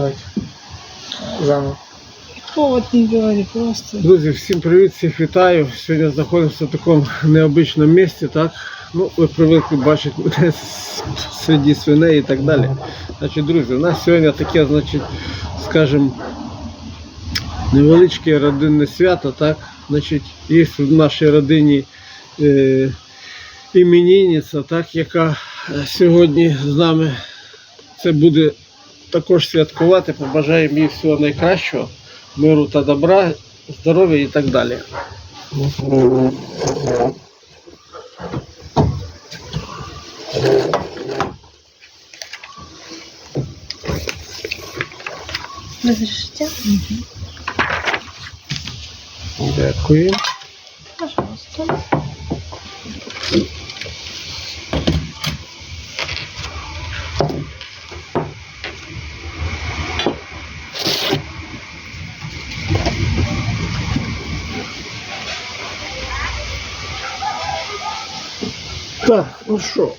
Давайте. Заново. Повод не говори, просто. Друзі, всім привіт, всіх вітаю. Сьогодні знаходимося в такому необичному місці, так? Ну, ви привикли бачити мене серед свиней і так далі. Значить, друзі, у нас сьогодні таке, значить, скажімо, невеличке родинне свято, так? Значить, є в нашій родині е, іменинниця, так, яка е, сьогодні з нами це буде також святкувати. Побажаємо їй всього найкращого, миру та добра, здоров'я і так далі. Разрешите? Дякую. Пожалуйста. Так, ну що.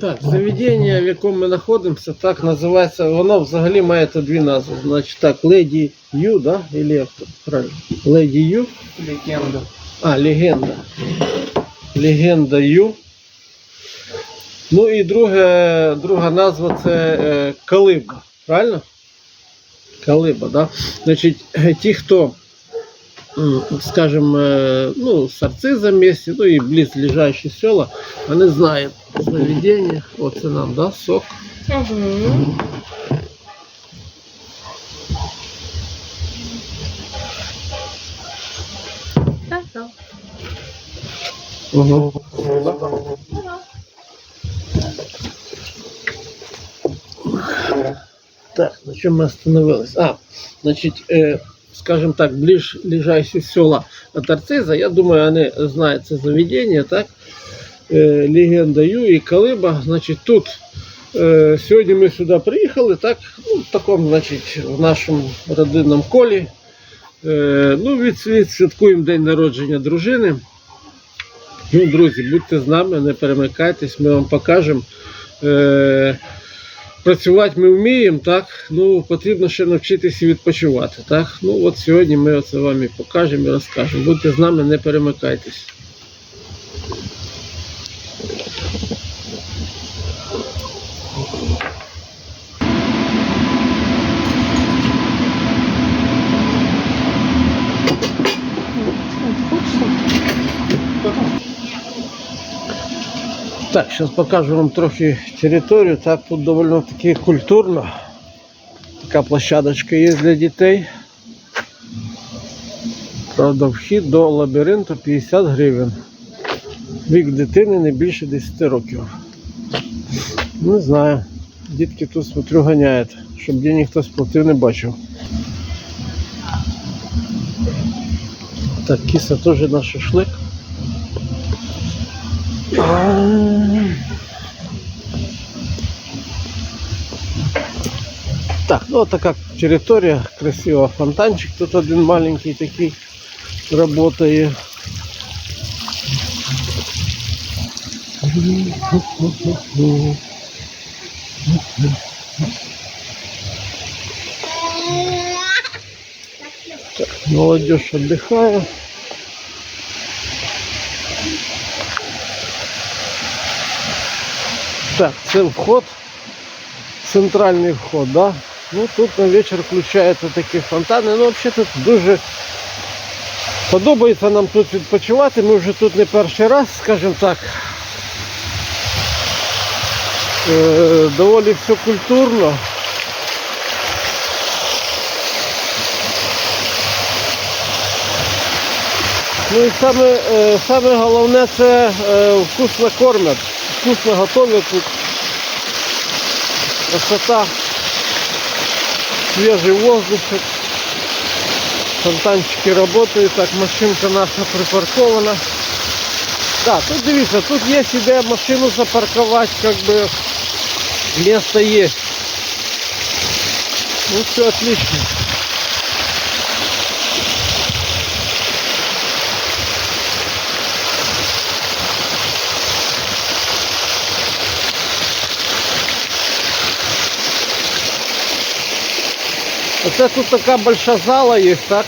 Так, заведення, в якому ми знаходимося, так називається, воно взагалі має тут дві назви. Значить так, Леді Ю, да? Или як тут правильно? Леді Ю. Легенда. А, легенда. Легенда Ю. Ну і друге, друга назва це е, Калиба. Правильно? Калиба, да? Значить, е, ті, хто, м, скажем, е, ну, з Арциза місті, ну і близлежащі села, вони знають заведення. Оце нам, да, сок. Угу. Да, да. Угу. Так, на чем мы остановились? А, значит, э, скажем так, ближайшие села от Арциза, я думаю, они знают это заведение, так? Э, легенда Ю и Калиба, значит, тут э, сьогодні ми сюди приїхали, так, ну, в такому, значить, в нашому родинному колі. Е, ну, від, відсвяткуємо день народження дружини. Ну, друзі, будьте з нами, не перемикайтесь, ми вам покажемо. Е, працювати ми вміємо, так? Ну, потрібно ще навчитися відпочивати. Так? Ну, от сьогодні ми це вам і покажемо і розкажемо. Будьте з нами, не перемикайтесь. Так, зараз покажу вам трохи територію. Так, тут доволі таки культурно. Така площадочка є для дітей. Правда, вхід до лабіринту 50 гривень. Вік дитини не більше 10 років. Не знаю. Дітки тут смотрю ганяють, щоб день хтось платив не бачив. Так, кіса теж на шашлик. Так, ну вот такая территория, красиво, фонтанчик тут один маленький такий работает. Так, молодежь отдыхает. Так, це вход, центральний вход, да? Ну тут на вечір включаються такі фонтани. Ну взагалі тут дуже подобається нам тут відпочивати. Ми вже тут не перший раз, скажімо так. Е, доволі все культурно. Ну і саме, е, саме головне це е, вкусно кормять, вкусно готовлять тут. Красота, свежий воздушек, фонтанчики работают, так машинка наша припаркована. Да, тут дивіться, тут є де машину запарковать, как бы место есть. Ну все отлично. Оце тут така большая зала є, так?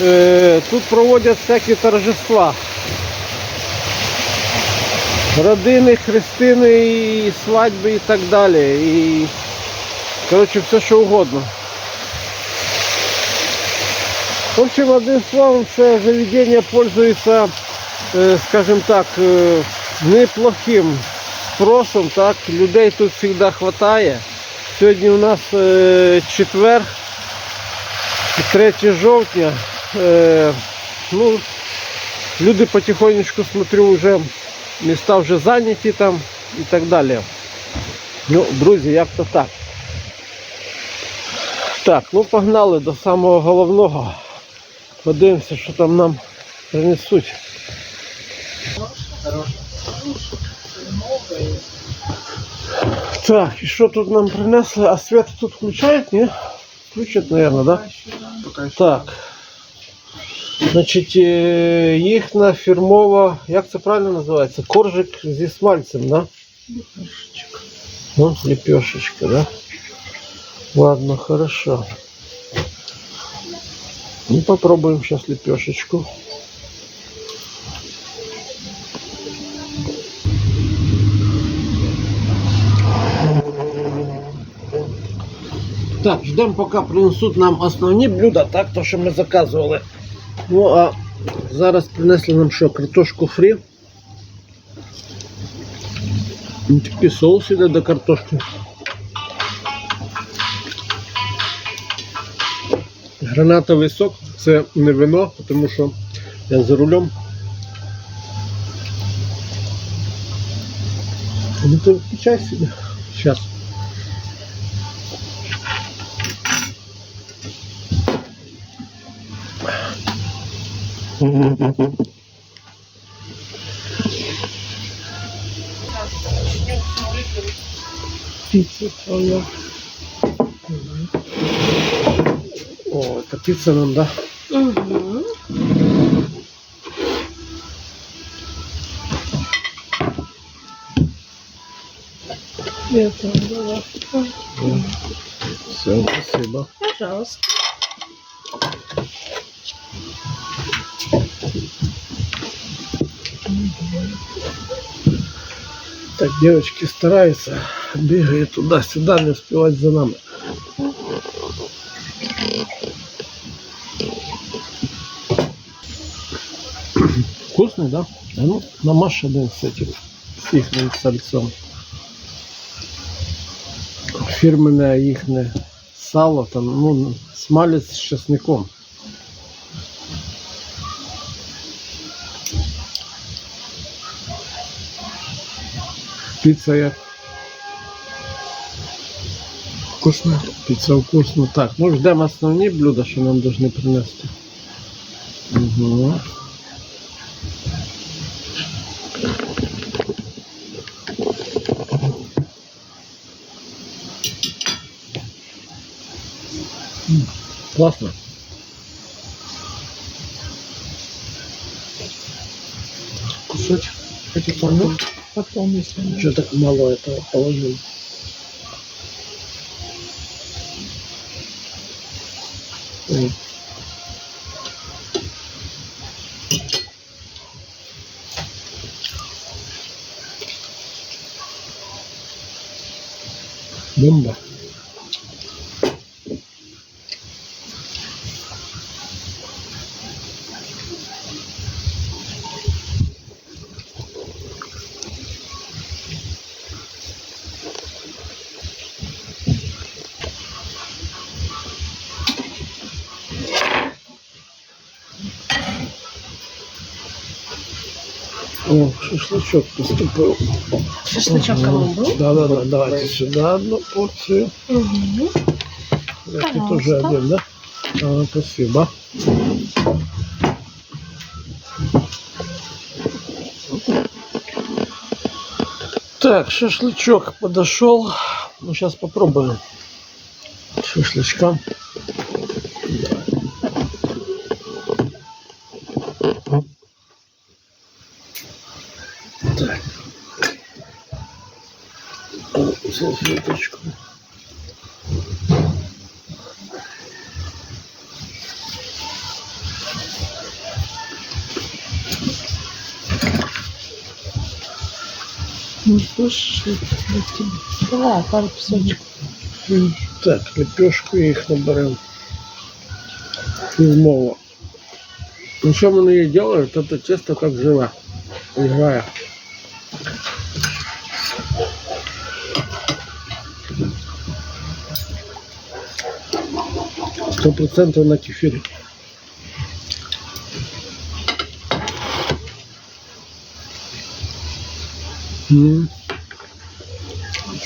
Е, тут проводять всякі торжества. Родини, хрестини, і свадьби і так далі. І, коротше, все що угодно. В общем, одним словом, це заведення пользується, е, скажімо так, е, неплохим спросом. Так? Людей тут завжди вистачає. Сьогодні у нас четвер, 3 жовтня. Е, ну, люди потихонечку смотрю, вже міста вже зайняті там і так далі. Ну, друзі, як то так. Так, ну погнали до самого головного. Подивимося, що там нам принесуть. Так, і що тут нам принесли? А свет тут включають, ні? Включать, мабуть, да? Так. Значить, е, їхня фірмова, як це правильно називається? Коржик зі смальцем, да? Ну, лепешечка, да? Ладно, хорошо. Ну, попробуем сейчас лепешечку. Так, ждемо, поки принесуть нам основні блюда, так, то, що ми заказували. Ну, а зараз принесли нам що, картошку фрі. Ну, Такий соус іде до картошки. Гранатовий сок це не вино, тому що я за рулем. Ну ти включай собі. Сейчас. Пицца твоя. О, это пицца нам, да? Угу. Это было. Все, спасибо. Пожалуйста. Так, девочки стараются, бегают туда-сюда, не успевать за нами. Вкусный, да? А ну, намажь один с этим, с их сальцом. Фирменное их сало, там, ну, смалец с чесноком. Пицца як Вкусно. Піца вкусно. Так, ну ждемо основні блюда, що нам повинні принести. Угу. Классно. Кусочек. Хотите Потом, если Что так мало этого положил? Ой. Бомба. О, шашлычок поступил. Шашлычок кому был? Да, да, да. Давайте сюда одну порцию. Угу. Это тоже один, да? А, спасибо. Так, шашлычок подошел. Ну, сейчас попробуем. Шашлычка. Так. салфеточку. Ну что ж, давай пару песочек. Так, лепешку я їх наберем. Фирмово. Ну, що вони її делают, это тесто как жива, Играя. 100% на кефире.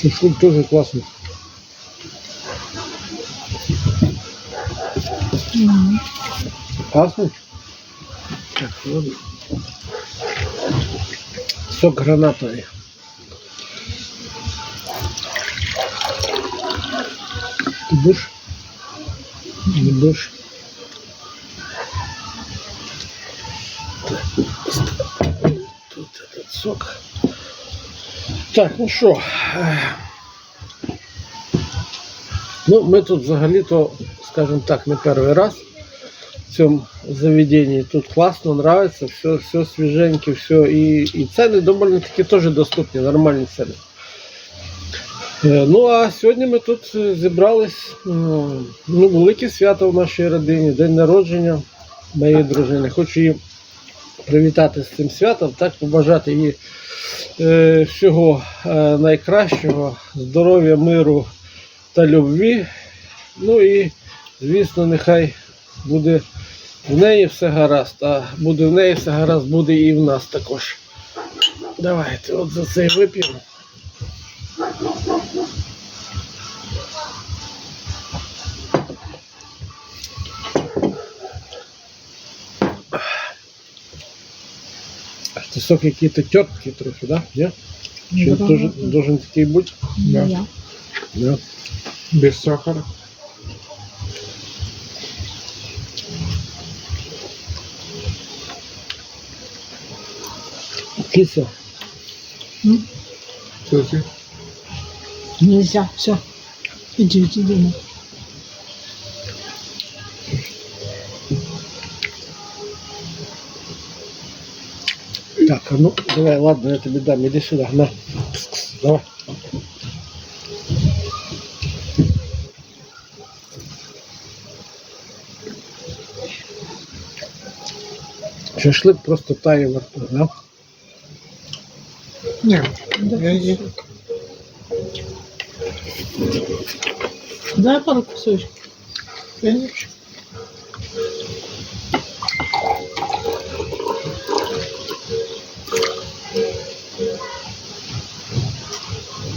Шашлык тоже классный. Mm. Классный? Так, ладно. Сок гранатовый. Ты будешь? Не будешь? Так, Тут этот сок. Так, ну що. Ну, ми тут взагалі-то, скажімо так, не перший раз в цьому заведенні. Тут класно, нравится, все, все свіженьке, все. І, і ціни доволі таки теж доступні, нормальні ціни. Е, Ну а сьогодні ми тут е, зібрались. Ну, велике свято в нашій родині, день народження моєї дружини. Хочу її привітати з цим святом, так побажати їй е, всього е, найкращого, здоров'я, миру та любві. Ну і, звісно, нехай буде в неї все гаразд, а буде в неї все гаразд, буде і в нас також. Давайте от за цей вип'ємо. Це сок який-то терпкий трохи, да? Чи Да. должен, должен такий бути? Да. Да. Без сахара. Кисло. М? Слушай, Нельзя. Все. Иди, иди домой. Так, ну давай, ладно, я тебе дам, иди сюда, на. Давай. Шашлык просто тає во рту, да? Нет, Да, я не... Дай пару кусочков. Я не...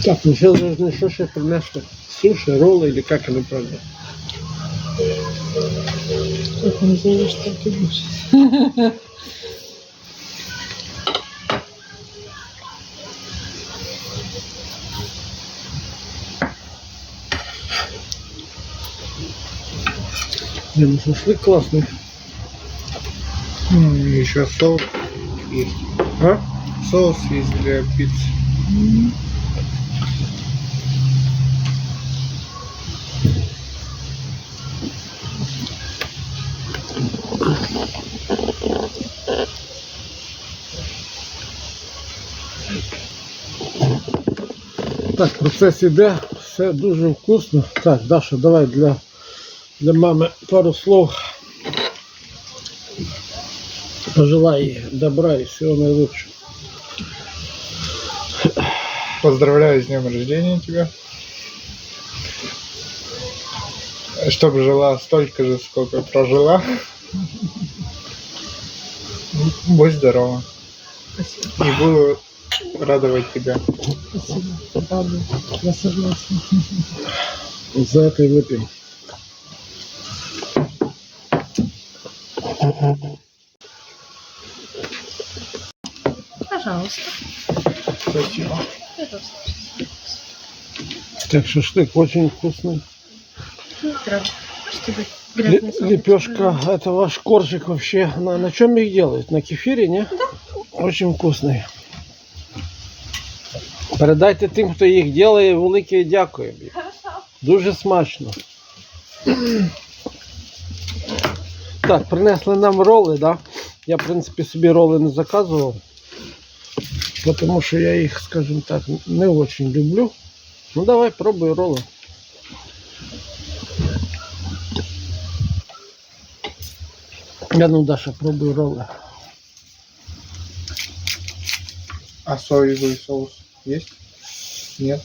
Так, ну сейчас должны что еще принести? Суши, роллы или как они правда? Как он заявишь, так и будет. Не, ну шашлык классный. М, Еще соус есть. А? Соус есть для пиццы. М. Так, процес іде, все дуже вкусно. Так, Даша, давай для, для мами пару слов. Пожелай їй добра і всього найкращого. Поздравляю с днем рождения тебя. Чтобы жила столько же, сколько прожила. Будь здорова. Спасибо. И буду радовать тебя. Спасибо. Правда. Я согласна. За это и выпьем. Пожалуйста. Спасибо. Пожалуйста. Так, шашлык очень вкусный. Лепешка, это ваш коржик вообще. На, на чем их делают? На кефире, не? Очень вкусный. Передайте тим, хто їх делає, велике дякую. Дуже смачно. Так, принесли нам роли, да? Я, в принципі, собі роли не заказував. Потому что я их, скажем так, не очень люблю. Ну давай, пробуй роллы. Я ну, Даша, пробуй роллы. А соевый соус есть? Нет?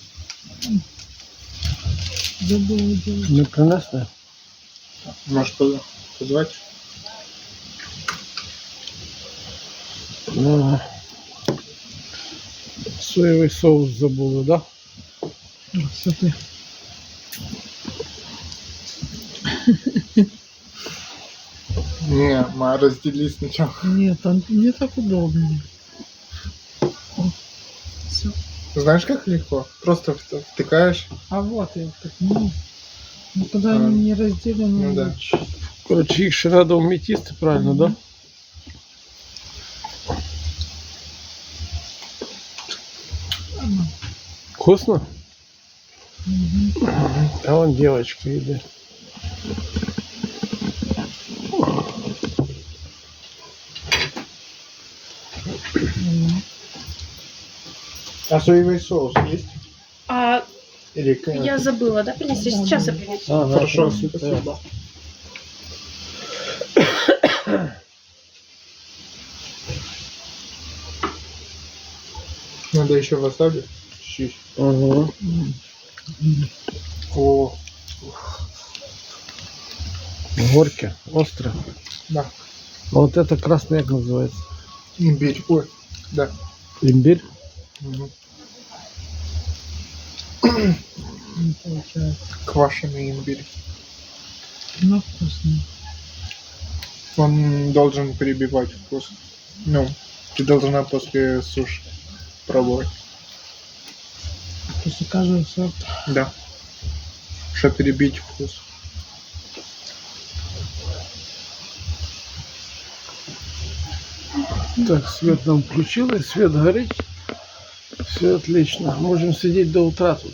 Забыла делать. Не принесли? Может поз- позвать? Да. Соевый соус забули, да? Все ты. Не, мы раздели сначала. Нет, там не так удобно. Все. Знаешь, как легко? Просто вт- втыкаешь. А вот я так ну. Ну когда А, они не разделены. ну да. Короче, их же надо уметь есть, правильно, да? Вкусно? Мгм. А вон девочка идет. А соевый соус есть? А Или к- я забыла, да, принести? Сейчас я принесу. Ага, Хорошо, спасибо. спасибо. Надо еще васаби. Чуть-чуть. Ага. О, Горько, остро. да. А вот это красный как называется? Имбирь. Ой, да. Имбирь? Квашеный имбирь. Но вкусно. Он должен перебивать вкус. Ну, ты должна после суши пробовать. После каждого сорта. Да. Чтобы перебить вкус. Так, свет нам включили, свет горит. Все отлично. Можем сидеть до утра тут.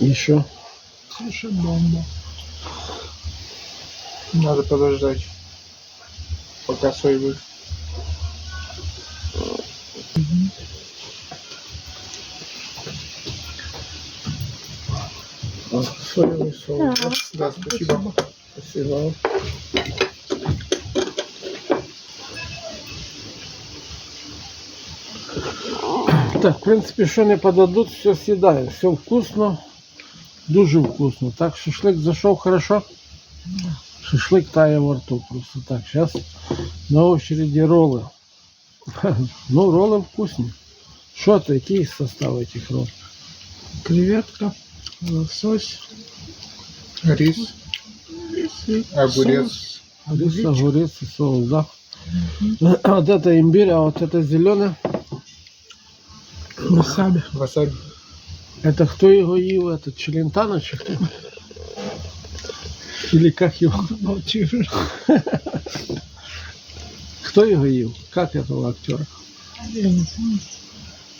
Еще. Слушай, бомба. Надо подождать. Пока соевый. А, Соевый соус. да? Да, спасибо. Спасибо. Так, в принципі, що не подадуть, все съедаю. Все вкусно, дуже вкусно. Так, шашлик зашел хорошо. Шашлик тає во рту просто так. Сейчас на очереди роллы. Ну, роллы вкусные. Что это, який состав этих ролл? Креветка, лосось, Рис, и огурец. соус, Рис, огурец и соус, да? Вот это имбирь, а вот это зеленое. Васаби. Васаби. Это кто его ел? Это Челентано чи кто? Или как его? Молчишь. Кто его ел? Как этого актера? Я не помню.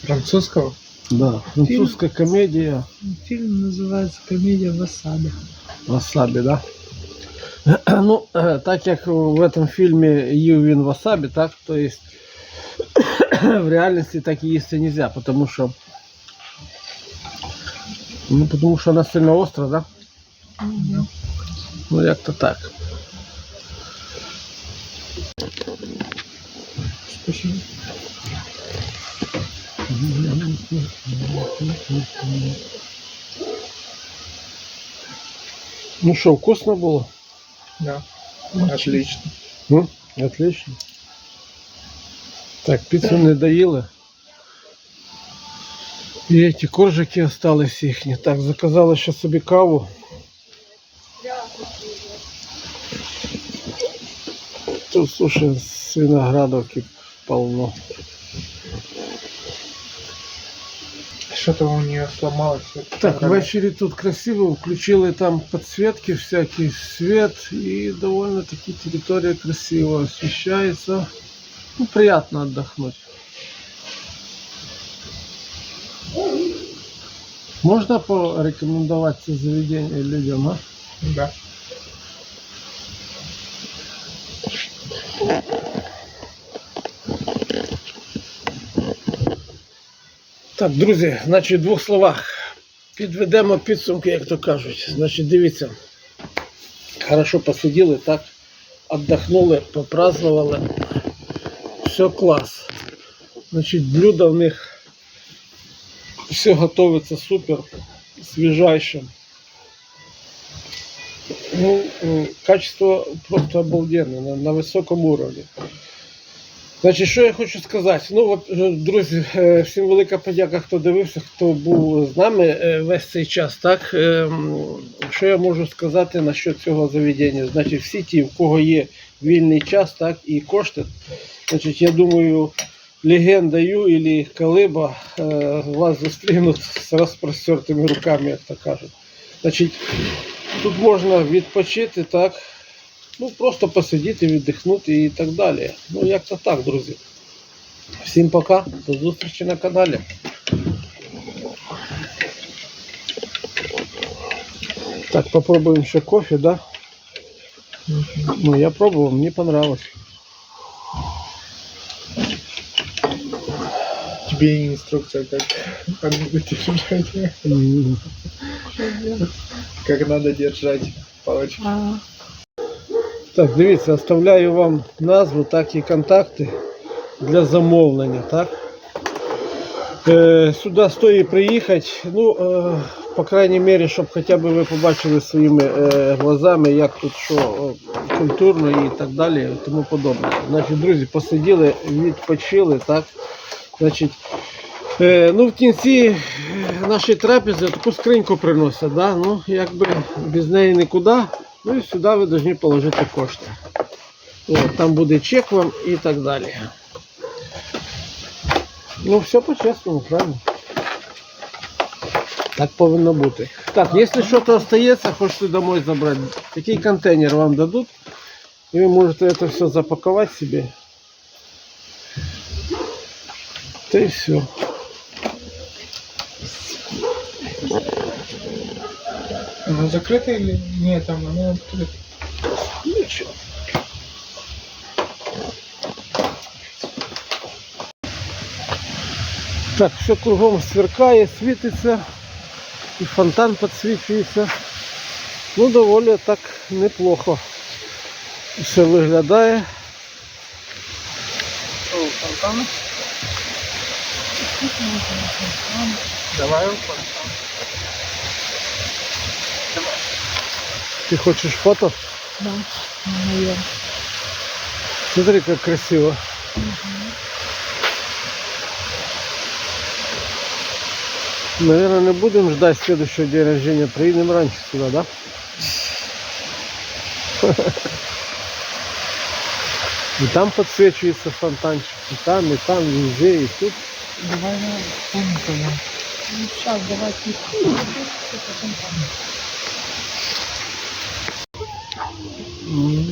Французского? Да, французская комедия Фильм называется «Комедия Васаби». Васаби, да? Ну, э, так как в этом фильме їв він васаби, так, то есть в реальности так и есть нельзя, потому что ну, потому что она сильно остра, да? Мгм. Ну, як-то так. Ну что, вкусно было? Да. Отлично. Ну, отлично. Так, пиццу не доїли. І эти коржики остались їхні. Так, заказала ще собі каву. Тут, слушай, з виноградовки полно. Что-то у нее сломалось. Так, ввечері тут красиво, включили там подсветки, всякий свет, и довольно-таки территория красиво освещается. Ну, приятно отдохнуть. Можно порекомендовать это заведение людям, а? Да. Так, друзі, значить, в двох словах підведемо підсумки, як то кажуть. Значить, дивіться, хорошо посиділи, так, віддохнули, попразднували. Все клас. Значить, блюдо в них все готовиться супер, свіжайше. Ну, качество просто обалденне, на, на високому уровні. Значить, що я хочу сказати? Ну, е, друзі, е, всім велика подяка, хто дивився, хто був з нами е, весь цей час. Так, що я можу сказати насчет цього заведення? Значить, всі ті, в кого є вільний час, так, і кошти, значить, я думаю, легенда Ю і Калиба вас зустрінуть з розпростертими руками, як то кажуть. Значить, тут можна відпочити, так. Ну, просто посидіти, віддихнути і так далі. Ну, як то так, друзі. Всім пока, до зустрічі на каналі. Так, попробуем еще кофе, да? Ну, я пробовал, мне понравилось. Тебе и инструкция, как надо держать. М, Как надо держать палочку. Так, дивіться, оставляю вам назву, так і контакти для замовлення, так? Е, сюди стоїть приїхати, ну, е, по крайній мірі, щоб хоча б ви побачили своїми е, глазами, як тут що е, культурно і так далі, тому подобне. Значить, друзі, посиділи, відпочили, так? Значить, е, ну, в кінці е, нашої трапези таку скриньку приносять, да? ну, якби без неї нікуди. Ну і сюди ви повинні положити кошти. От, там буде чек вам і так далі. Ну, все по-чесному, правильно? Так повинно бути. Так, якщо щось остається, хочете домой забрати, такий контейнер вам дадуть, і ви можете це все запакувати собі. Та і все. Оно закрыто или нет? Там оно открыто. Нічого. Так, все кругом сверкає, світиться, і фонтан підсвічується. Ну, доволі так неплохо. Все виглядає. О, фонтан. Давай фонтан. Ти хочеш фото? да, моє. Смотри, как красиво. Наверное, не будем ждать следующего дня рождения. Приедем раньше сюда, да? И там подсвечивается фонтанчик. И там, и там, везде, и тут. Давай. Ну, сейчас, давай пить. Потом там. М.